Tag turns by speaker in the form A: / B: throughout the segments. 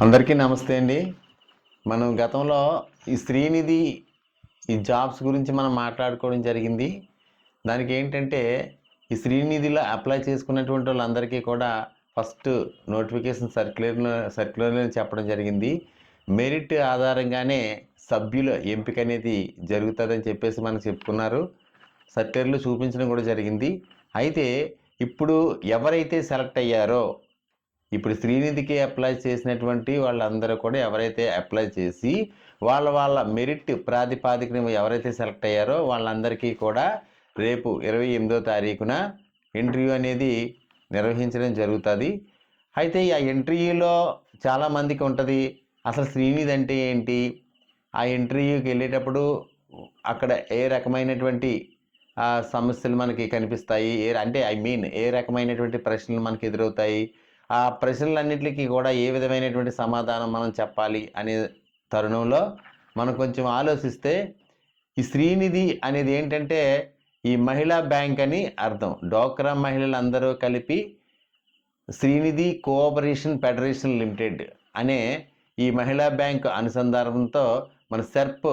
A: అందరికీ నమస్తే అండి. మనం గతంలో ఈ శ్రీనిధి ఈ జాబ్స్ గురించి మనం మాట్లాడుకోవడం జరిగింది. దానికి ఏంటంటే ఈ శ్రీనిధిలో అప్లై చేసుకున్నటువంటి వాళ్ళందరికీ కూడా ఫస్ట్ నోటిఫికేషన్ సర్క్యులర్లో సర్క్యులర్లో చెప్పడం జరిగింది. మెరిట్ ఆధారంగానే సభ్యుల ఎంపిక అనేది జరుగుతుందని చెప్పేసి మనం చెప్పుకున్నారు. సర్క్యులర్లు చూపించడం కూడా జరిగింది. అయితే ఇప్పుడు ఎవరైతే సెలెక్ట్ అయ్యారో ఇప్పుడు శ్రీనిధికి అప్లై చేసినటువంటి వాళ్ళందరూ కూడా ఎవరైతే అప్లై చేసి వాళ్ళ వాళ్ళ మెరిట్ ప్రాతిపాదికన ఎవరైతే సెలెక్ట్ అయ్యారో వాళ్ళందరికీ కూడా రేపు ఇరవై ఎనిమిదో తారీఖున ఇంటర్వ్యూ అనేది నిర్వహించడం జరుగుతుంది. అయితే ఆ ఇంటర్వ్యూలో చాలామందికి ఉంటుంది అసలు శ్రీనిధి అంటే ఏంటి? ఆ ఇంటర్వ్యూకి వెళ్ళేటప్పుడు అక్కడ ఏ రకమైనటువంటి సమస్యలు మనకి కనిపిస్తాయి? ఏ అంటే ఐ మీన్ ఏ రకమైనటువంటి ప్రశ్నలు మనకి ఎదురవుతాయి? ఆ ప్రశ్నలన్నింటికి కూడా ఏ విధమైనటువంటి సమాధానం మనం చెప్పాలి అనే తరుణంలో మనం కొంచెం ఆలోచిస్తే ఈ శ్రీనిధి అనేది ఏంటంటే ఈ మహిళా బ్యాంక్ అని అర్థం. డోక్రా మహిళలందరూ కలిపి శ్రీనిధి కోఆపరేషన్ ఫెడరేషన్ లిమిటెడ్ అనే ఈ మహిళా బ్యాంక్ అనుసంధానంతో మన సెర్ప్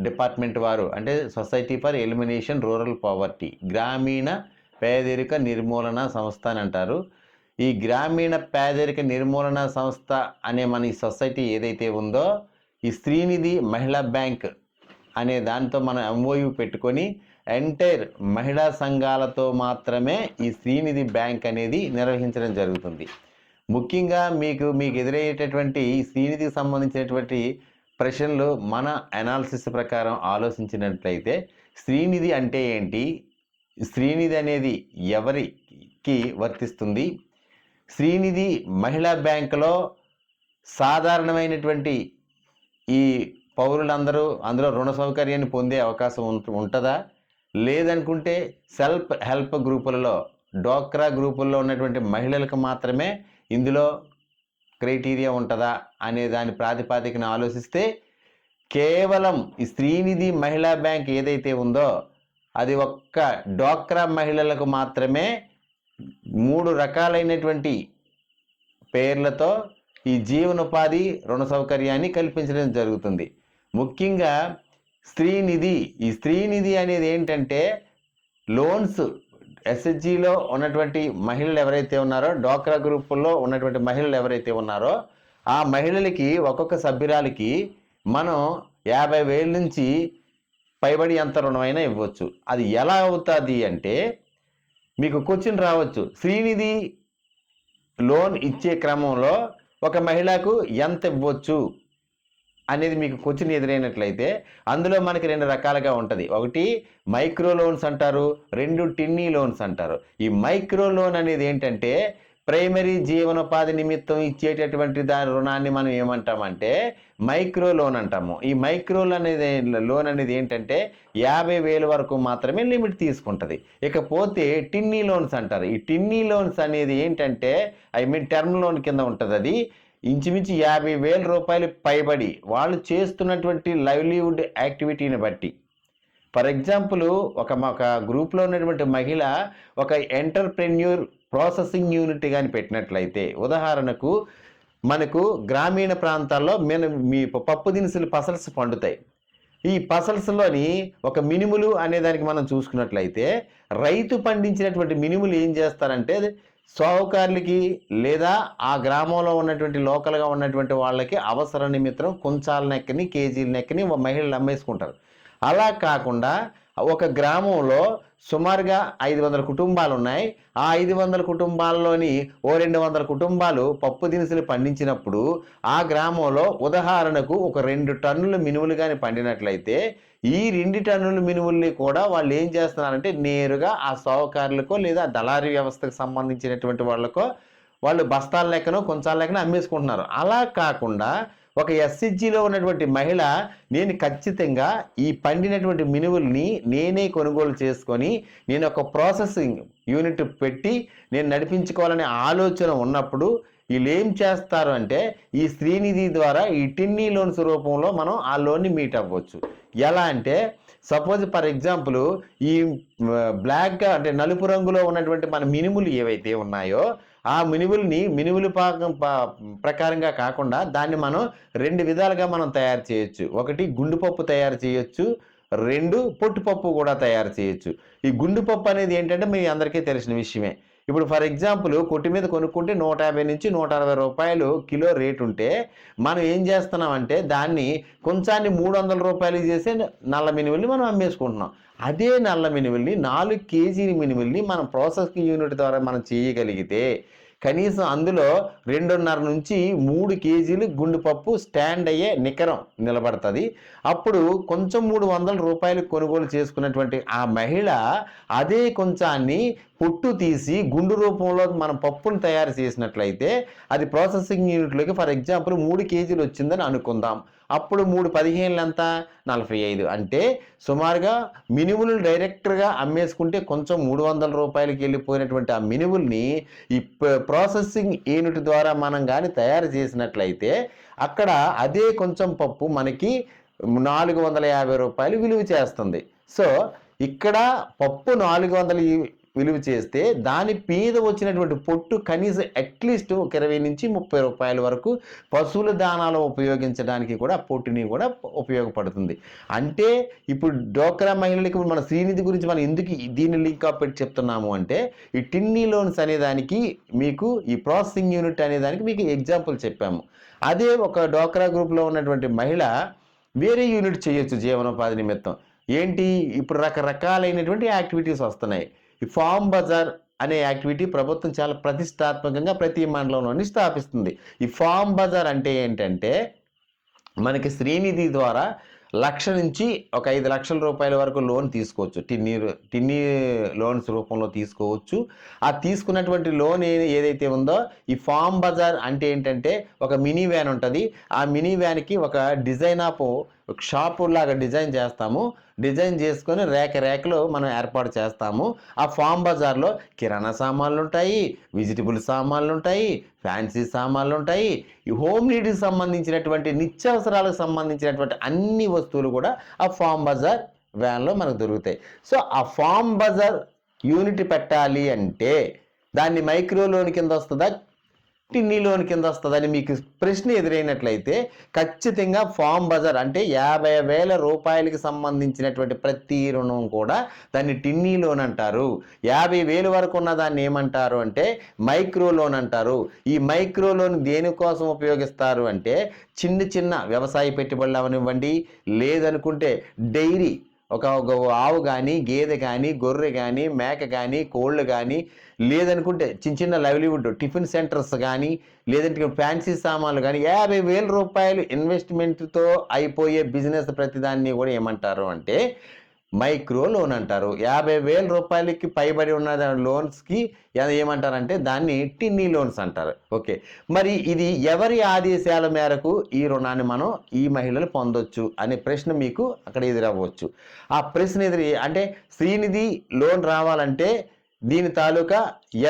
A: డిపార్ట్మెంట్ వారు అంటే society for elimination rural poverty గ్రామీణ పేదరిక నిర్మూలన సంస్థ అని అంటారు. ఈ గ్రామీణ పేదరిక నిర్మూలన సంస్థ అనే మన ఈ సొసైటీ ఏదైతే ఉందో ఈ శ్రీనిధి మహిళా బ్యాంక్ అనే దాంతో మనం ఎంఓయు పెట్టుకొని ఎంటైర్ మహిళా సంఘాలతో మాత్రమే ఈ శ్రీనిధి బ్యాంక్ అనేది నిర్వహించడం జరుగుతుంది. ముఖ్యంగా మీకు మీకు ఎదురయ్యేటటువంటి ఈ శ్రీనిధికి సంబంధించినటువంటి ప్రశ్నలు మన అనాలిసిస్ ప్రకారం ఆలోచించినట్లయితే శ్రీనిధి అంటే ఏంటి? శ్రీనిధి అనేది ఎవరికి వర్తిస్తుంది? శ్రీనిధి మహిళా బ్యాంకులో సాధారణమైనటువంటి ఈ పౌరులందరూ అందులో రుణ సౌకర్యాన్ని పొందే అవకాశం ఉంటుందా? లేదనుకుంటే సెల్ఫ్ హెల్ప్ గ్రూపులలో డోక్రా గ్రూపుల్లో ఉన్నటువంటి మహిళలకు మాత్రమే ఇందులో క్రైటీరియా ఉంటుందా అనే దాని ప్రాతిపాదికను ఆలోచిస్తే కేవలం ఈ శ్రీనిధి మహిళా బ్యాంక్ ఏదైతే ఉందో అది ఒక్క డోక్రా మహిళలకు మాత్రమే మూడు రకాలైనటువంటి పేర్లతో ఈ జీవనోపాధి రుణ సౌకర్యాన్ని కల్పించడం జరుగుతుంది. ముఖ్యంగా స్త్రీనిధి. ఈ స్త్రీనిధి అనేది ఏంటంటే లోన్స్ ఎస్హెచ్జిలో ఉన్నటువంటి మహిళలు ఎవరైతే ఉన్నారో డోక్రా గ్రూపుల్లో ఉన్నటువంటి మహిళలు ఎవరైతే ఉన్నారో ఆ మహిళలకి ఒక్కొక్క సభ్యురాలికి మనం యాభై వేల నుంచి పైబడి ఎంత రుణమైనా ఇవ్వచ్చు. అది ఎలా అవుతుంది అంటే మీకు క్వశ్చన్ రావచ్చు. శ్రీనిధి లోన్ ఇచ్చే క్రమంలో ఒక మహిళకు ఎంత ఇవ్వచ్చు అనేది మీకు క్వశ్చన్ ఎదురైనట్లయితే అందులో మనకి రెండు రకాలుగా ఉంటుంది. ఒకటి మైక్రో లోన్స్ అంటారు. రెండు టిన్నీ లోన్స్ అంటారు. ఈ మైక్రో లోన్ అనేది ఏంటంటే ప్రైమరీ జీవనోపాధి నిమిత్తం ఇచ్చేటటువంటి దాని రుణాన్ని మనం ఏమంటామంటే మైక్రో లోన్ అంటాము. ఈ మైక్రో లోన్ అనేది లోన్ అనేది ఏంటంటే యాభై వేల వరకు మాత్రమే లిమిట్ తీసుకుంటుంది. ఇకపోతే టిన్నీ లోన్స్ అంటారు. ఈ టిన్నీ లోన్స్ అనేది ఏంటంటే ఐ మీన్ టర్మ్ లోన్ కింద ఉంటుంది అది. ఇంచుమించు యాభై వేల రూపాయలు పైబడి వాళ్ళు చేస్తున్నటువంటి లైవ్లీవుడ్ యాక్టివిటీని బట్టి. ఫర్ ఎగ్జాంపుల్ ఒక మా- ఒక గ్రూప్లో ఉన్నటువంటి మహిళ ఒక ఎంటర్ప్రెన్యూర్ ప్రాసెసింగ్ యూనిట్ కానీ పెట్టినట్లయితే ఉదాహరణకు మనకు గ్రామీణ ప్రాంతాల్లో మన మీ పప్పు దినుసులు పసల్స్ పండుతాయి. ఈ పసల్స్లోని ఒక మినుములు అనే దానికి మనం చూసుకున్నట్లయితే రైతు పండించినటువంటి మినుములు ఏం చేస్తారంటే సాహుకారులకి లేదా ఆ గ్రామంలో ఉన్నటువంటి లోకల్గా ఉన్నటువంటి వాళ్ళకి అవసర నిమిత్తం కుంచాల నెక్కని కేజీల నెక్కని మహిళలు అమ్మేసుకుంటారు. అలా కాకుండా ఒక గ్రామంలో సుమారుగా ఐదు వందల కుటుంబాలు ఉన్నాయి ఆ ఐదు వందల కుటుంబాల్లోని ఓ రెండు వందల కుటుంబాలు పప్పు దినుసులు పండించినప్పుడు ఆ గ్రామంలో ఉదాహరణకు ఒక రెండు టన్నుల మినుములు కానీ పండినట్లయితే ఈ రెండు టన్నుల మినుముల్ని కూడా వాళ్ళు ఏం చేస్తున్నారంటే నేరుగా ఆ సాహుకారులకో లేదా దళారీ వ్యవస్థకు సంబంధించినటువంటి వాళ్ళకో వాళ్ళు బస్తాల లెక్కనో కొంచాల లెక్కన అమ్మేసుకుంటున్నారు. అలా కాకుండా ఒక ఎస్హెచ్జిలో ఉన్నటువంటి మహిళ నేను ఖచ్చితంగా ఈ పండినటువంటి మినువుల్ని నేనే కొనుగోలు చేసుకొని నేను ఒక ప్రాసెసింగ్ యూనిట్ పెట్టి నేను నడిపించుకోవాలనే ఆలోచన ఉన్నప్పుడు వీళ్ళు ఏం చేస్తారు అంటే ఈ శ్రీనిధి ద్వారా ఈ టిన్నీ లోన్స్ రూపంలో మనం ఆ లోన్ని మీట్ అవ్వచ్చు. ఎలా అంటే సపోజ్ ఫర్ ఎగ్జాంపుల్ ఈ బ్లాక్ అంటే నలుపు రంగులో ఉన్నటువంటి మన మినుములు ఏవైతే ఉన్నాయో ఆ మినువుల్ని మినువులు పాకం ప్రకారంగా కాకుండా దాన్ని మనం రెండు విధాలుగా మనం తయారు చేయొచ్చు. ఒకటి గుండుపప్పు తయారు చేయొచ్చు. రెండు పొట్టుపప్పు కూడా తయారు చేయొచ్చు. ఈ గుండు పప్పు అనేది ఏంటంటే మీ అందరికీ తెలిసిన విషయమే. ఇప్పుడు ఫర్ ఎగ్జాంపుల్ కొట్టు మీద కొనుక్కుంటే నూట యాభై నుంచి నూట అరవై రూపాయలు కిలో రేట్ ఉంటే మనం ఏం చేస్తున్నామంటే దాన్ని కొంచాన్ని మూడు వందల రూపాయలు చేసి నల్ల మినువుల్ని మనం అమ్మేసుకుంటున్నాం. అదే నల్ల మినువుల్ని నాలుగు కేజీల మినువుల్ని మనం ప్రాసెసింగ్ యూనిట్ ద్వారా మనం చేయగలిగితే కనీసం అందులో రెండున్నర నుంచి మూడు కేజీలు గుండు పప్పు స్టాండ్ అయ్యే నికరం నిలబడుతుంది. అప్పుడు కొంచెం మూడు వందల రూపాయలు కొనుగోలు చేసుకున్నటువంటి ఆ మహిళ అదే కొంచాన్ని పొట్టు తీసి గుండు రూపంలో మనం పప్పును తయారు చేసినట్లయితే అది ప్రాసెసింగ్ యూనిట్లోకి ఫర్ ఎగ్జాంపుల్ మూడు కేజీలు వచ్చిందని అనుకుందాం. అప్పుడు మూడు పదిహేనులు ఎంత? నలభై ఐదు. అంటే సుమారుగా మినుములు డైరెక్ట్గా అమ్మేసుకుంటే కొంచెం మూడు వందల రూపాయలకి వెళ్ళిపోయినటువంటి ఆ మినుముల్ని ఈ ప్రాసెసింగ్ యూనిట్ ద్వారా మనం కానీ తయారు చేసినట్లయితే అక్కడ అదే కొంచెం పప్పు మనకి నాలుగు వందల యాభై రూపాయలు విలువ చేస్తుంది. సో ఇక్కడ పప్పు నాలుగు వందలు విలువ చేస్తే దాని మీద వచ్చినటువంటి పొట్టు కనీసం అట్లీస్ట్ ఒక ఇరవై నుంచి ముప్పై రూపాయల వరకు పశువుల దానాలు ఉపయోగించడానికి కూడా పొట్టుని కూడా ఉపయోగపడుతుంది. అంటే ఇప్పుడు డోక్రా మహిళలకి ఇప్పుడు మన శ్రీనిధి గురించి మనం ఎందుకు దీన్ని లింక్ అప్ పెట్టి చెప్తున్నాము అంటే ఈ టిన్నీ లోన్స్ అనేదానికి మీకు ఈ ప్రాసెసింగ్ యూనిట్ అనేదానికి మీకు ఎగ్జాంపుల్ చెప్పాము. అదే ఒక డోక్రా గ్రూప్లో ఉన్నటువంటి మహిళ వేరే యూనిట్ చేయొచ్చు జీవనోపాధి నిమిత్తం. ఏంటి? ఇప్పుడు రకరకాలైనటువంటి యాక్టివిటీస్ వస్తున్నాయి. ఈ ఫామ్ బజార్ అనే యాక్టివిటీ ప్రభుత్వం చాలా ప్రతిష్టాత్మకంగా ప్రతి మండలంలోని స్థాపిస్తుంది. ఈ ఫామ్ బజార్ అంటే ఏంటంటే మనకి శ్రీనిధి ద్వారా లక్ష నుంచి ఒక ఐదు లక్షల రూపాయల వరకు లోన్ తీసుకోవచ్చు. టిన్నీ టిన్నీ లోన్స్ రూపంలో తీసుకోవచ్చు. ఆ తీసుకున్నటువంటి లోన్ ఏదైతే ఉందో ఈ ఫామ్ బజార్ అంటే ఏంటంటే ఒక మినీ వ్యాన్ ఉంటుంది. ఆ మినీ వ్యాన్కి ఒక డిజైన్ ఆఫ్ షాపులాగా డిజైన్ చేస్తాము. డిజైన్ చేసుకొని రేక రేకలు మనం ఏర్పాటు చేస్తాము. ఆ ఫామ్ బజార్లో కిరాణా సామాన్లు ఉంటాయి వెజిటబుల్ సామాన్లు ఉంటాయి ఫ్యాన్సీ సామాన్లు ఉంటాయి. ఈ హోమ్ నీడ్కి సంబంధించినటువంటి నిత్యావసరాలకు సంబంధించినటువంటి అన్ని వస్తువులు కూడా ఆ ఫామ్ బజార్ వ్యాన్లో మనకు దొరుకుతాయి. సో ఆ ఫామ్ బజార్ యూనిట్ పెట్టాలి అంటే దాన్ని మైక్రో లోన్ కింద వస్తుందా? టిన్నీ లోన్ కింద వస్తుందని మీకు ప్రశ్న ఎదురైనట్లయితే ఖచ్చితంగా ఫామ్ బజార్ అంటే యాభై వేల రూపాయలకి సంబంధించినటువంటి ప్రతి రుణం కూడా దాన్ని టిన్నీ లోన్ అంటారు. యాభై వేలు వరకు ఉన్న దాన్ని ఏమంటారు అంటే మైక్రో లోన్ అంటారు. ఈ మైక్రో లోన్ దేనికోసం ఉపయోగిస్తారు అంటే చిన్న చిన్న వ్యవసాయ పెట్టుబడులు అవనివ్వండి లేదనుకుంటే డైరీ ఒక ఒక ఆవు కానీ గేదె కానీ గొర్రె కానీ మేక కానీ కోళ్ళు కానీ లేదనుకుంటే చిన్న చిన్న లైవ్లీవుడ్ టిఫిన్ సెంటర్స్ కానీ లేదంటే ఫ్యాన్సీ సామాన్లు కానీ యాభై వేల రూపాయలు ఇన్వెస్ట్మెంట్తో అయిపోయే బిజినెస్ ప్రతిదాన్ని కూడా ఏమంటారు అంటే మైక్రో లోన్ అంటారు. యాభై వేల రూపాయలకి పైబడి ఉన్న లోన్స్కి ఏమంటారంటే దాన్ని టిన్నీ లోన్స్ అంటారు. ఓకే. మరి ఇది ఎవరి ఆదేశాల మేరకు ఈ రుణాన్ని మనం ఈ మహిళలు పొందొచ్చు అనే ప్రశ్న మీకు అక్కడ ఎదురవ్వచ్చు. ఆ ప్రశ్న ఎదురు అంటే శ్రీనిధి లోన్ రావాలంటే దీని తాలూకా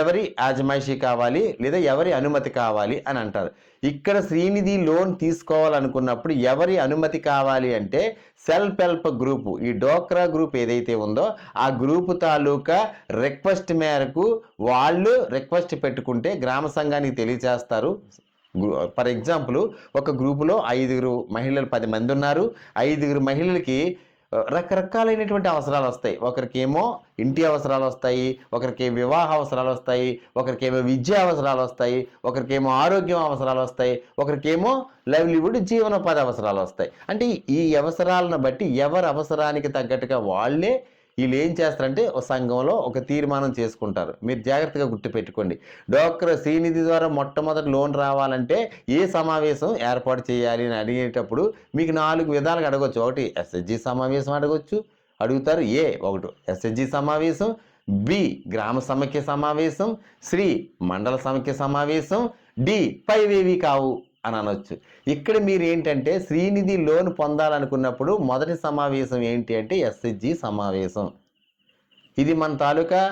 A: ఎవరి ఆజమాయిషీ కావాలి లేదా ఎవరి అనుమతి కావాలి అని అంటారు. ఇక్కడ శ్రీనిధి లోన్ తీసుకోవాలనుకున్నప్పుడు ఎవరి అనుమతి కావాలి అంటే సెల్ఫ్ హెల్ప్ గ్రూపు. ఈ డోక్రా గ్రూప్ ఏదైతే ఉందో ఆ గ్రూపు తాలూకా రిక్వెస్ట్ మేరకు వాళ్ళు రిక్వెస్ట్ పెట్టుకుంటే గ్రామ సంఘానికి తెలియజేస్తారు. ఫర్ ఎగ్జాంపుల్ ఒక గ్రూపులో ఐదుగురు మహిళలు పది మంది ఉన్నారు. ఐదుగురు మహిళలకి రకరకాలైనటువంటి అవసరాలు వస్తాయి ఒకరికేమో ఇంటి అవసరాలు వస్తాయి ఒకరికి వివాహ అవసరాలు వస్తాయి ఒకరికేమో విద్యా అవసరాలు వస్తాయి ఒకరికేమో ఆరోగ్యం అవసరాలు వస్తాయి ఒకరికేమో లైవ్లీవుడ్ జీవనోపాధి అవసరాలు వస్తాయి అంటే ఈ అవసరాలను బట్టి ఎవరి అవసరానికి తగ్గట్టుగా వాళ్ళే వీళ్ళు ఏం చేస్తారంటే ఒక సంఘంలో ఒక తీర్మానం చేసుకుంటారు. మీరు జాగ్రత్తగా గుర్తుపెట్టుకోండి. డోక్రా శ్రీనిధి ద్వారా మొట్టమొదటి లోన్ రావాలంటే ఏ సమావేశం ఏర్పాటు చేయాలి అని అడిగేటప్పుడు మీకు నాలుగు విధాలుగా అడగొచ్చు. ఒకటి ఎస్ఎస్జి సమావేశం అడగొచ్చు. అడుగుతారు ఏ? ఒకటి ఎస్ఎస్జి సమావేశం బి గ్రామ సమైక్య సమావేశం శ్రీ మండల సమైక్య సమావేశం డి పైవేవి కావు. అని అనొచ్చు. ఇక్కడ మీరు ఏంటంటే శ్రీనిధి లోన్ పొందాలనుకున్నప్పుడు మొదటి సమావేశం ఏంటి అంటే ఎస్హెచ్జి సమావేశం. ఇది మన తాలూకా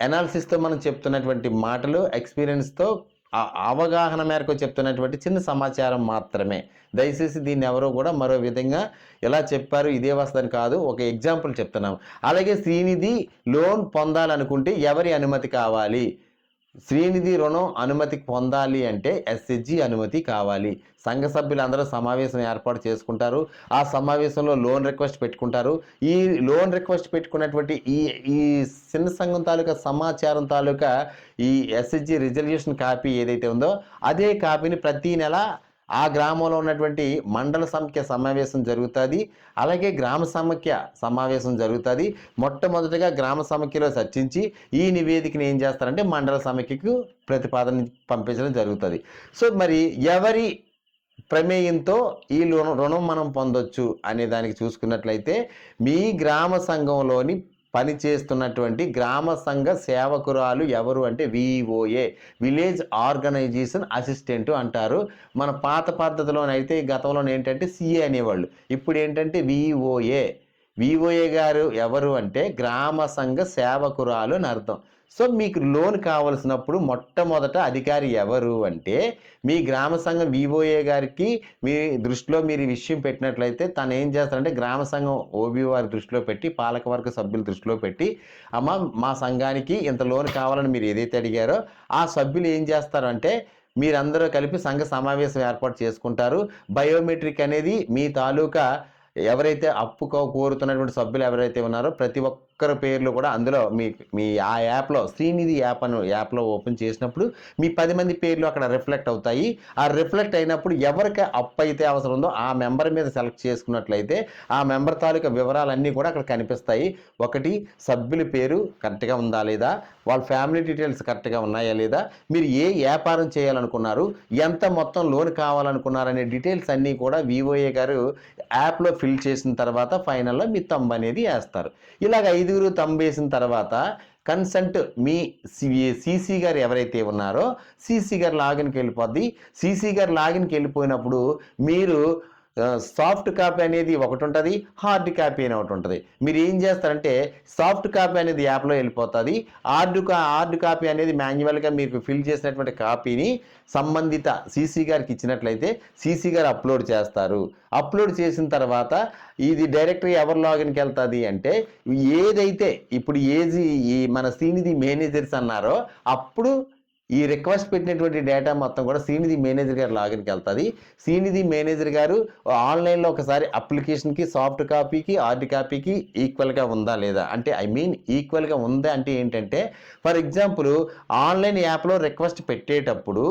A: ఎనాలిసిస్తో మనం చెప్తున్నటువంటి మాటలు ఎక్స్పీరియన్స్తో అవగాహన మేరకు చెప్తున్నటువంటి చిన్న సమాచారం మాత్రమే. దయచేసి దీన్ని ఎవరో కూడా మరో విధంగా ఎలా చెప్పారు ఇదే వస్తుందని కాదు ఒక ఎగ్జాంపుల్ చెప్తున్నాం అలాగే శ్రీనిధి లోన్ పొందాలనుకుంటే ఎవరి అనుమతి కావాలి? శ్రీనిధి రుణం అనుమతి పొందాలి అంటే ఎస్హెచ్జి అనుమతి కావాలి. సంఘ సభ్యులందరూ సమావేశం ఏర్పాటు చేసుకుంటారు. ఆ సమావేశంలో లోన్ రిక్వెస్ట్ పెట్టుకుంటారు. ఈ లోన్ రిక్వెస్ట్ పెట్టుకున్నటువంటి ఈ ఈ చిన్న సంఘం తాలూకా సమాచారం తాలూకా ఈ ఎస్హెచ్జి రిజల్యూషన్ కాపీ ఏదైతే ఉందో అదే కాపీని ప్రతి నెల ఆ గ్రామంలో ఉన్నటువంటి మండల సమాఖ్య సమావేశం జరుగుతుంది. అలాగే గ్రామ సమాఖ్య సమావేశం జరుగుతుంది. మొట్టమొదటిగా గ్రామ సమాఖ్యలో చర్చించి ఈ నివేదికను ఏం చేస్తారంటే మండల సమాఖ్యకు ప్రతిపాదన పంపించడం జరుగుతుంది. సో మరి ఎవరి ప్రమేయంతో ఈ రుణం రుణం మనం పొందొచ్చు అనే దానికి చూసుకున్నట్లయితే మీ గ్రామ సంఘంలోని పనిచేస్తున్నటువంటి గ్రామ సంఘ సేవకురాలు ఎవరు అంటే విఓఏ విలేజ్ ఆర్గనైజేషన్ అసిస్టెంట్ అంటారు. మన పాత పద్ధతిలోనైతే గతంలో ఏంటంటే సిఏ అనేవాళ్ళు. ఇప్పుడు ఏంటంటే విఓఏ విఓఏ గారు ఎవరు అంటే గ్రామ సంఘ సేవకురాలు అని అర్థం. సో మీకు లోన్ కావలసినప్పుడు మొట్టమొదట అధికారి ఎవరు అంటే మీ గ్రామ సంఘం వివోఏ గారికి మీ దృష్టిలో మీరు ఈ విషయం పెట్టినట్లయితే తను ఏం చేస్తారంటే గ్రామ సంఘం ఓబీ వారి దృష్టిలో పెట్టి పాలకవర్గ సభ్యుల దృష్టిలో పెట్టి అమ్మ మా సంఘానికి ఇంత లోన్ కావాలని మీరు ఏదైతే అడిగారో ఆ సభ్యులు ఏం చేస్తారంటే మీరందరూ కలిపి సంఘ సమావేశం ఏర్పాటు చేసుకుంటారు. బయోమెట్రిక్ అనేది మీ తాలూకా ఎవరైతే అప్పు కోరుతున్నటువంటి సభ్యులు ఎవరైతే ఉన్నారో ప్రతి ఒక్కరి పేర్లు కూడా అందులో మీ మీ ఆ యాప్లో శ్రీనిధి యాప్ అని యాప్లో ఓపెన్ చేసినప్పుడు మీ పది మంది పేర్లు అక్కడ రిఫ్లెక్ట్ అవుతాయి. ఆ రిఫ్లెక్ట్ అయినప్పుడు ఎవరికి అప్పు అయితే అవసరం ఉందో ఆ మెంబర్ మీద సెలెక్ట్ చేసుకున్నట్లయితే ఆ మెంబర్ తాలూకా వివరాలన్నీ కూడా అక్కడ కనిపిస్తాయి. ఒకటి సభ్యుల పేరు కరెక్ట్గా ఉందా లేదా? వాళ్ళ ఫ్యామిలీ డీటెయిల్స్ కరెక్ట్గా ఉన్నాయా లేదా? మీరు ఏ వ్యాపారం చేయాలనుకున్నారు? ఎంత మొత్తం లోన్ కావాలనుకున్నారనే డీటెయిల్స్ అన్నీ కూడా వివోఏ గారు యాప్లో ఫిల్ చేసిన తర్వాత ఫైనల్లో మీ తంబ్ అనేది వేస్తారు. ఇలాగ ఐదుగురు తంబ్ వేసిన తర్వాత కన్సెంట్ మీ సిసి గారు ఎవరైతే ఉన్నారో సిసి గారు లాగిన్కి వెళ్ళిపోద్ది. సిసి గారు లాగిన్కి వెళ్ళిపోయినప్పుడు మీరు సాఫ్ట్ కాపీ అనేది ఒకటి ఉంటుంది హార్డ్ కాపీ అని ఒకటి ఉంటుంది మీరు ఏం చేస్తారంటే సాఫ్ట్ కాపీ అనేది యాప్లో వెళ్ళిపోతుంది. హార్డ్ కా హార్డ్ కాపీ అనేది మాన్యువల్గా మీకు ఫిల్ చేసినటువంటి కాపీని సంబంధిత సీసీ గారికి ఇచ్చినట్లయితే సీసీ గారు అప్లోడ్ చేస్తారు. అప్లోడ్ చేసిన తర్వాత ఇది డైరెక్ట్గా ఎవరు లాగిన్కి వెళ్తుంది అంటే ఏదైతే ఇప్పుడు ఏజీ మన సీనిది మేనేజర్స్ అన్నారో అప్పుడు ఈ రిక్వెస్ట్ పెట్టినటువంటి డేటా మొత్తం కూడా సీనిధి మేనేజర్ గారు లాగిన్కి వెళ్తుంది. సీనిధి మేనేజర్ గారు ఆన్లైన్లో ఒకసారి అప్లికేషన్కి సాఫ్ట్ కాపీకి హార్డ్ కాపీకి ఈక్వల్గా ఉందా లేదా? అంటే ఐ మీన్ ఈక్వల్గా ఉందా అంటే ఏంటంటే ఫర్ ఎగ్జాంపుల్ ఆన్లైన్ యాప్లో రిక్వెస్ట్ పెట్టేటప్పుడు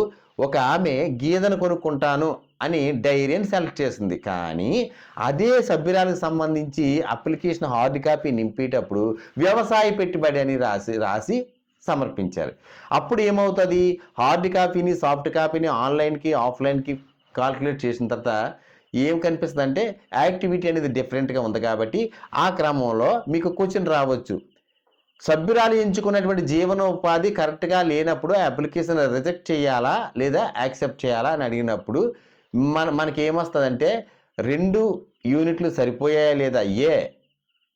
A: ఒక ఆమె గీదను కొనుక్కుంటాను అని డైరీని సెలెక్ట్ చేసింది. కానీ అదే సభ్యురాలకు సంబంధించి అప్లికేషన్ హార్డ్ కాపీ నింపేటప్పుడు వ్యవసాయ పెట్టుబడి అని రాసి రాసి సమర్పించాలి అప్పుడు ఏమవుతుంది? హార్డ్ కాపీని సాఫ్ట్ కాపీని ఆన్లైన్కి ఆఫ్లైన్కి కాల్కులేట్ చేసిన తర్వాత ఏం కనిపిస్తుంది అంటే యాక్టివిటీ అనేది డిఫరెంట్గా ఉంది కాబట్టి ఆ క్రమంలో మీకు క్వశ్చన్ రావచ్చు. సభ్యురాలు ఎంచుకున్నటువంటి జీవనోపాధి కరెక్ట్గా లేనప్పుడు అప్లికేషన్ రిజెక్ట్ చేయాలా? లేదా యాక్సెప్ట్ చేయాలా? అని అడిగినప్పుడు మన మనకి ఏమొస్తుందంటే రెండు యూనిట్లు సరిపోయాయా లేదా? ఏ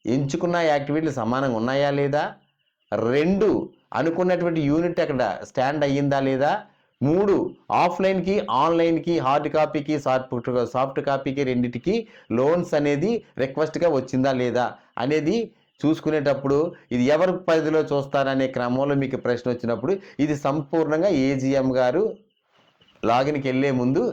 A: ఎంచుకున్న యాక్టివిటీలు సమానంగా ఉన్నాయా లేదా? రెండు అనుకున్నటువంటి యూనిట్ అక్కడ స్టాండ్ అయ్యిందా లేదా? మూడు ఆఫ్లైన్కి ఆన్లైన్కి హార్డ్ కాపీకి సాఫ్ట్ సాఫ్ట్ కాపీకి రెండింటికి లోన్స్ అనేది రిక్వెస్ట్గా వచ్చిందా లేదా అనేది చూసుకునేటప్పుడు ఇది ఎవరి పరిధిలో చూస్తారనే క్రమంలో మీకు ప్రశ్న వచ్చినప్పుడు ఇది సంపూర్ణంగా ఏజీఎం గారు లాగిన్కి వెళ్ళే ముందు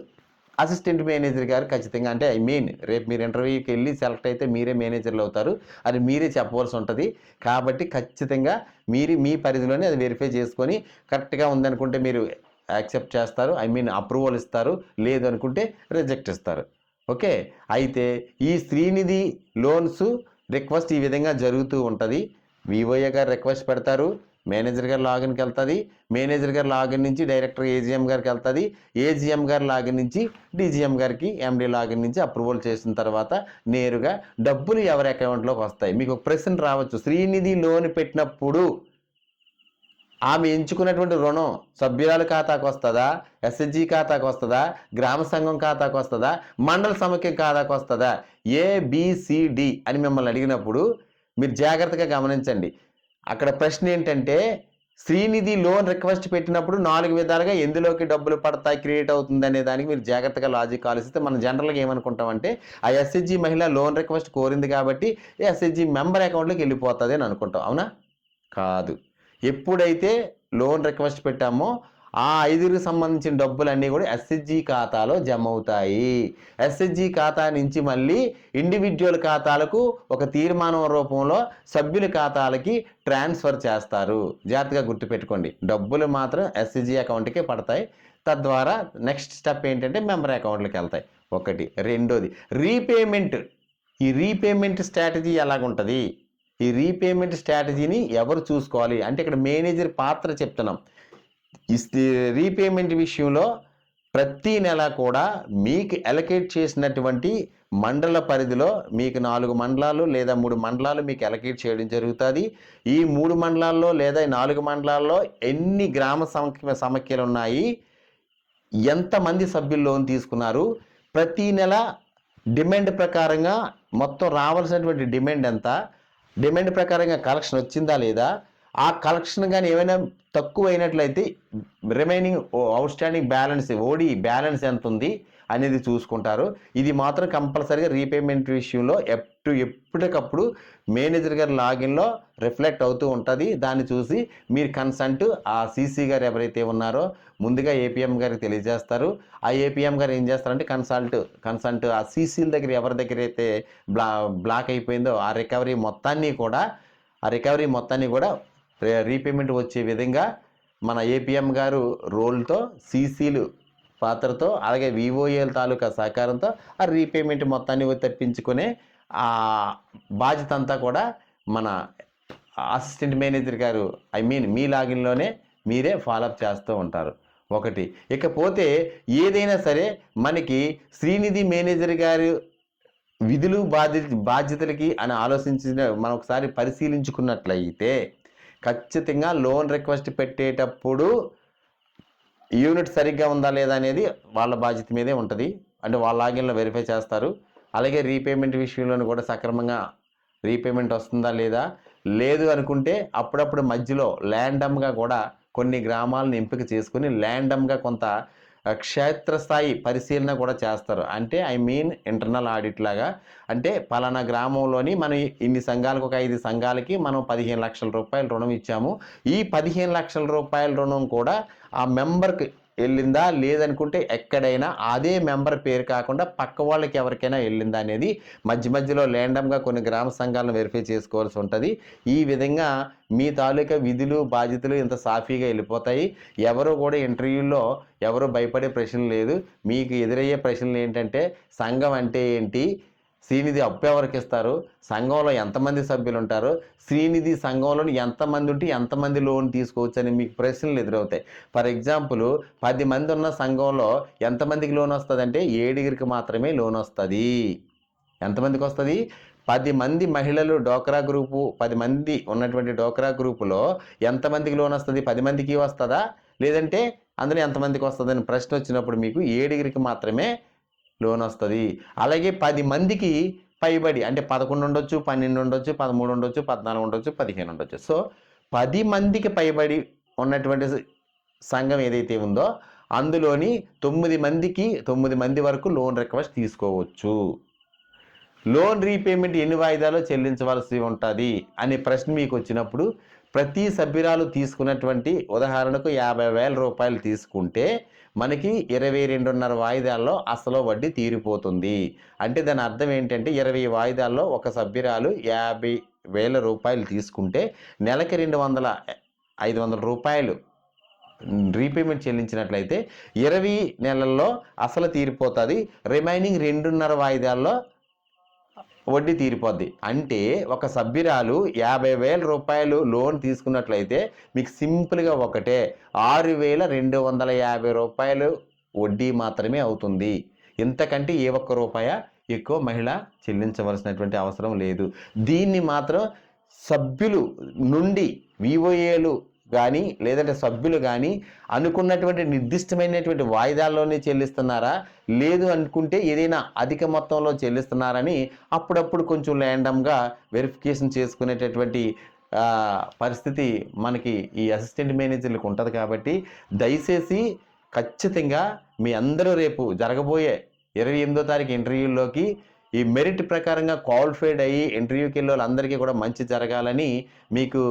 A: అసిస్టెంట్ మేనేజర్ గారు ఖచ్చితంగా అంటే ఐ మీన్ రేపు మీరు ఇంటర్వ్యూకి వెళ్ళి సెలెక్ట్ అయితే మీరే మేనేజర్లు అవుతారు. అది మీరే చెప్పవలసి ఉంటుంది. కాబట్టి ఖచ్చితంగా మీరు మీ పరిధిలోనే అది వెరిఫై చేసుకొని కరెక్ట్గా ఉందనుకుంటే మీరు యాక్సెప్ట్ చేస్తారు. ఐ మీన్ అప్రూవల్ ఇస్తారు. లేదు అనుకుంటే రిజెక్ట్ ఇస్తారు. ఓకే? అయితే ఈ శ్రీనిధి లోన్స్ రిక్వెస్ట్ ఈ విధంగా జరుగుతూ ఉంటుంది. వివోఏ గారు రిక్వెస్ట్ పెడతారు. మేనేజర్ గారు లాగిన్కి వెళ్తుంది మేనేజర్ గారు లాగిన్ నుంచి డైరెక్టర్ ఏజీఎం గారికి వెళ్తుంది ఏజీఎం గారు లాగిన్ నుంచి డీజీఎం గారికి ఎండీ లాగిన్ నుంచి అప్రూవల్ చేసిన తర్వాత నేరుగా డబ్బులు ఎవరి అకౌంట్లోకి వస్తాయి? మీకు ఒక ప్రశ్న రావచ్చు. శ్రీనిధి లోన్ పెట్టినప్పుడు ఆమె ఎంచుకున్నటువంటి రుణం సభ్యురాల ఖాతాకు వస్తుందా? ఎస్ఎస్జి ఖాతాకు వస్తుందా? గ్రామ సంఘం ఖాతాకు వస్తుందా? మండల సమైక్య ఖాతాకు వస్తుందా? ఏబిసిడి అని మిమ్మల్ని అడిగినప్పుడు మీరు జాగ్రత్తగా గమనించండి. అక్కడ ప్రశ్న ఏంటంటే శ్రీనిధి లోన్ రిక్వెస్ట్ పెట్టినప్పుడు నాలుగు విధాలుగా ఎందులోకి డబ్బులు పడతాయి క్రియేట్ అవుతుంది అనే దానికి మీరు జాగ్రత్తగా లాజిక్ ఆలోచిస్తే మనం జనరల్గా ఏమనుకుంటామంటే ఆ ఎస్హెచ్జి మహిళ లోన్ రిక్వెస్ట్ కోరింది కాబట్టి ఎస్హెచ్జి మెంబర్ అకౌంట్లోకి వెళ్ళిపోతుంది అని అనుకుంటాం. అవునా? కాదు. ఎప్పుడైతే లోన్ రిక్వెస్ట్ పెట్టామో ఆ ఐదుగురికి సంబంధించిన డబ్బులన్నీ కూడా ఎస్హెచ్జి ఖాతాలో జమ అవుతాయి ఎస్హెచ్జి ఖాతా నుంచి మళ్ళీ ఇండివిజువల్ ఖాతాలకు ఒక తీర్మానం రూపంలో సభ్యుల ఖాతాలకి ట్రాన్స్ఫర్ చేస్తారు. జాగ్రత్తగా గుర్తుపెట్టుకోండి. డబ్బులు మాత్రం ఎస్హెచ్జి అకౌంట్కే పడతాయి. తద్వారా నెక్స్ట్ స్టెప్ ఏంటంటే మెంబర్ అకౌంట్లోకి వెళ్తాయి. ఒకటి. రెండోది. రీపేమెంట్ ఈ రీపేమెంట్ స్ట్రాటజీ ఎలాగుంటుంది? ఈ రీపేమెంట్ స్ట్రాటజీని ఎవరు చూసుకోవాలి? అంటే ఇక్కడ మేనేజర్ పాత్ర చెప్తున్నాం. రీపేమెంట్ విషయంలో ప్రతి నెల కూడా మీకు ఎలకేట్ చేసినటువంటి మండల పరిధిలో మీకు నాలుగు మండలాలు లేదా మూడు మండలాలు మీకు ఎలకేట్ చేయడం జరుగుతుంది. ఈ మూడు మండలాల్లో లేదా నాలుగు మండలాల్లో ఎన్ని గ్రామ సమ సమఖ్యలు ఉన్నాయి ఎంతమంది సభ్యులు లోన్ తీసుకున్నారు ప్రతి నెల డిమాండ్ ప్రకారంగా మొత్తం రావాల్సినటువంటి డిమాండ్ ఎంత డిమాండ్ ప్రకారంగా కలెక్షన్ వచ్చిందా లేదా ఆ కలెక్షన్ కానీ ఏమైనా తక్కువ అయినట్లయితే remaining outstanding balance OD balance ఎంత ఉంది అనేది చూసుకుంటారు. ఇది మాత్రం కంపల్సరీగా రీపేమెంట్ విషయంలో ఎప్పుడు ఎప్పటికప్పుడు మేనేజర్ గారి లాగిన్లో రిఫ్లెక్ట్ అవుతూ ఉంటుంది. దాన్ని చూసి మీరు కన్సల్ట్ ఆ సీసీ గారు ఎవరైతే ఉన్నారో ముందుగా ఏపీఎం గారికి తెలియజేస్తారు. ఆ ఏపీఎం గారు ఏం చేస్తారంటే కన్సల్ట్ కన్సల్ట్ ఆ సీసీల దగ్గర ఎవరి దగ్గర అయితే బ్లా బ్లాక్ అయిపోయిందో ఆ రికవరీ మొత్తాన్ని కూడా ఆ రికవరీ మొత్తాన్ని కూడా రీపేమెంట్ వచ్చే విధంగా మన ఏపీఎం గారు రోల్తో సీసీలు పాత్రతో అలాగే వివోఏల తాలూకా సహకారంతో ఆ రీపేమెంట్ మొత్తాన్ని తప్పించుకునే ఆ బాధ్యత అంతా కూడా మన అసిస్టెంట్ మేనేజర్ గారు ఐ మీన్ మీ లాగిన్లోనే మీరే ఫాలోఅప్ చేస్తూ ఉంటారు. ఒకటి. ఇకపోతే ఏదైనా సరే మనకి శ్రీనిధి మేనేజర్ గారు విధులు బాధ్యత బాధ్యతలకి అని ఆలోచించిన మనం ఒకసారి పరిశీలించుకున్నట్లయితే ఖచ్చితంగా లోన్ రిక్వెస్ట్ పెట్టేటప్పుడు యూనిట్ సరిగ్గా ఉందా లేదా అనేది వాళ్ళ బాధ్యత మీదే ఉంటుంది. అంటే వాళ్ళ లాగిన్లో వెరిఫై చేస్తారు. అలాగే రీపేమెంట్ విషయంలోనూ కూడా సక్రమంగా రీపేమెంట్ వస్తుందా లేదా లేదు అనుకుంటే అప్పుడప్పుడు మధ్యలో ల్యాండమ్గా కూడా కొన్ని గ్రామాలను ఎంపిక చేసుకుని ల్యాండమ్గా కొంత క్షేత్రస్థాయి పరిశీలన కూడా చేస్తారు. అంటే ఐ మీన్ ఇంటర్నల్ ఆడిట్ లాగా. అంటే పలానా గ్రామంలోని మనం ఇన్ని సంఘాలకు ఒక ఐదు సంఘాలకి మనం పదిహేను లక్షల రూపాయల రుణం ఇచ్చాము. ఈ పదిహేను లక్షల రూపాయల రుణం కూడా ఆ మెంబర్కి వెళ్ళిందా? లేదనుకుంటే ఎక్కడైనా అదే మెంబర్ పేరు కాకుండా పక్క వాళ్ళకి ఎవరికైనా వెళ్ళిందా అనేది మధ్య మధ్యలో ల్యాండమ్గా కొన్ని గ్రామ సంఘాలను వెరిఫై చేసుకోవాల్సి ఉంటుంది. ఈ విధంగా మీ తాలూకా విధులు బాధ్యతలు ఇంత సాఫీగా వెళ్ళిపోతాయి. ఎవరు కూడా ఇంటర్వ్యూలో ఎవరు భయపడే ప్రశ్న లేదు. మీకు ఎదురయ్యే ప్రశ్నలు ఏంటంటే సంఘం అంటే ఏంటి? శ్రీనిధి అప్పు ఎవరికి ఇస్తారు? సంఘంలో ఎంతమంది సభ్యులు ఉంటారు శ్రీనిధి సంఘంలో ఎంతమంది ఉంటే ఎంతమంది లోన్ తీసుకోవచ్చు అని మీకు ప్రశ్నలు ఎదురవుతాయి. ఫర్ ఎగ్జాంపుల్ పది మంది ఉన్న సంఘంలో ఎంతమందికి లోన్ వస్తుంది అంటే ఏడుగురికి మాత్రమే లోన్ వస్తుంది. ఎంతమందికి వస్తుంది? పది మంది మహిళలు డోక్రా గ్రూపు పది మంది ఉన్నటువంటి డోక్రా గ్రూపులో ఎంతమందికి లోన్ వస్తుంది? పది మందికి వస్తుందా? లేదంటే అందులో ఎంతమందికి వస్తుందని ప్రశ్న వచ్చినప్పుడు మీకు ఏడుగురికి మాత్రమే లోన్ వస్తుంది. అలాగే పది మందికి పైబడి అంటే పదకొండు ఉండొచ్చు పన్నెండు ఉండొచ్చు పదమూడు ఉండొచ్చు పద్నాలుగు ఉండొచ్చు పదిహేను ఉండొచ్చు. సో పది మందికి పైబడి ఉన్నటువంటి సంఘం ఏదైతే ఉందో అందులోని తొమ్మిది మందికి తొమ్మిది మంది వరకు లోన్ రిక్వెస్ట్ తీసుకోవచ్చు. లోన్ రీపేమెంట్ ఎన్ని వాయిదాలో చెల్లించవలసి ఉంటుంది? అనే ప్రశ్న మీకు వచ్చినప్పుడు ప్రతి సభ్యురాలు తీసుకున్నటువంటి ఉదాహరణకు యాభై వేల రూపాయలు తీసుకుంటే మనకి ఇరవై రెండున్నర వాయిదాల్లో అసలు వడ్డీ తీరిపోతుంది. అంటే దాని అర్థం ఏంటంటే ఇరవై వాయిదాల్లో ఒక సభ్యురాలు యాభై వేల రూపాయలు తీసుకుంటే నెలకి రెండు వందల ఐదు వందల రూపాయలు రీపేమెంట్ చెల్లించినట్లయితే ఇరవై నెలల్లో అసలు తీరిపోతుంది. రిమైనింగ్ రెండున్నర వాయిదాల్లో వడ్డీ తీరిపోద్ది. అంటే ఒక సభ్యురాలు యాభై వేల రూపాయలు లోన్ తీసుకున్నట్లయితే మీకు సింపుల్గా ఒకటే. ఆరు వేల రెండు వందల యాభై రూపాయలు వడ్డీ మాత్రమే అవుతుంది. ఇంతకంటే ఏ ఒక్క రూపాయ ఎక్కువ మహిళ చెల్లించవలసినటువంటి అవసరం లేదు. దీన్ని మాత్రం సభ్యులు నుండి వివోఏలు కానీ లేదంటే సభ్యులు కానీ అనుకున్నటువంటి నిర్దిష్టమైనటువంటి వాయిదాల్లోనే చెల్లిస్తున్నారా? లేదు అనుకుంటే ఏదైనా అధిక మొత్తంలో చెల్లిస్తున్నారని అప్పుడప్పుడు కొంచెం ల్యాండమ్గా వెరిఫికేషన్ చేసుకునేటటువంటి పరిస్థితి మనకి ఈ అసిస్టెంట్ మేనేజర్లకు ఉంటుంది కాబట్టి దయచేసి ఖచ్చితంగా మీ అందరూ రేపు జరగబోయే ఇరవై ఎనిమిదో తారీఖు ఇంటర్వ్యూలోకి ఈ మెరిట్ ప్రకారంగా క్వాలిఫైడ్ అయ్యి ఇంటర్వ్యూకి వెళ్ళే వాళ్ళందరికీ కూడా మంచి జరగాలని మీకు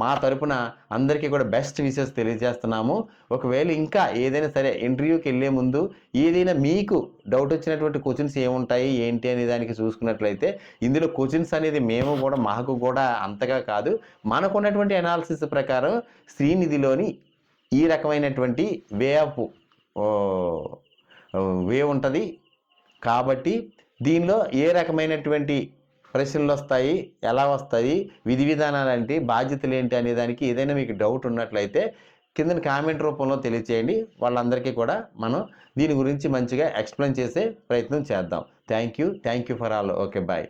A: మా తరపున అందరికీ కూడా బెస్ట్ విషెస్ తెలియజేస్తున్నాము. ఒకవేళ ఇంకా ఏదైనా సరే ఇంటర్వ్యూకి వెళ్ళే ముందు ఏదైనా మీకు డౌట్ వచ్చినటువంటి క్వశ్చన్స్ ఏముంటాయి ఏంటి అనే దానికి చూసుకున్నట్లయితే ఇందులో క్వశ్చన్స్ అనేది మేము కూడా మాకు కూడా అంతగా కాదు. మనకున్నటువంటి అనాలిసిస్ ప్రకారం శ్రీనిధిలోని ఈ రకమైనటువంటి వే ఆఫ్ వే ఉంటుంది. కాబట్టి దీనిలో ఏ రకమైనటువంటి ప్రశ్నలు వస్తాయి? ఎలా వస్తాయి? విధి విధానాలు ఏంటి? బాధ్యతలు ఏంటి అనే దానికి ఏదైనా మీకు డౌట్ ఉన్నట్లయితే కింద కామెంట్ రూపంలో తెలియచేయండి. వాళ్ళందరికీ కూడా మనం దీని గురించి మంచిగా ఎక్స్ప్లెయిన్ చేసే ప్రయత్నం చేద్దాం. Thank you. Thank you for all. Okay bye.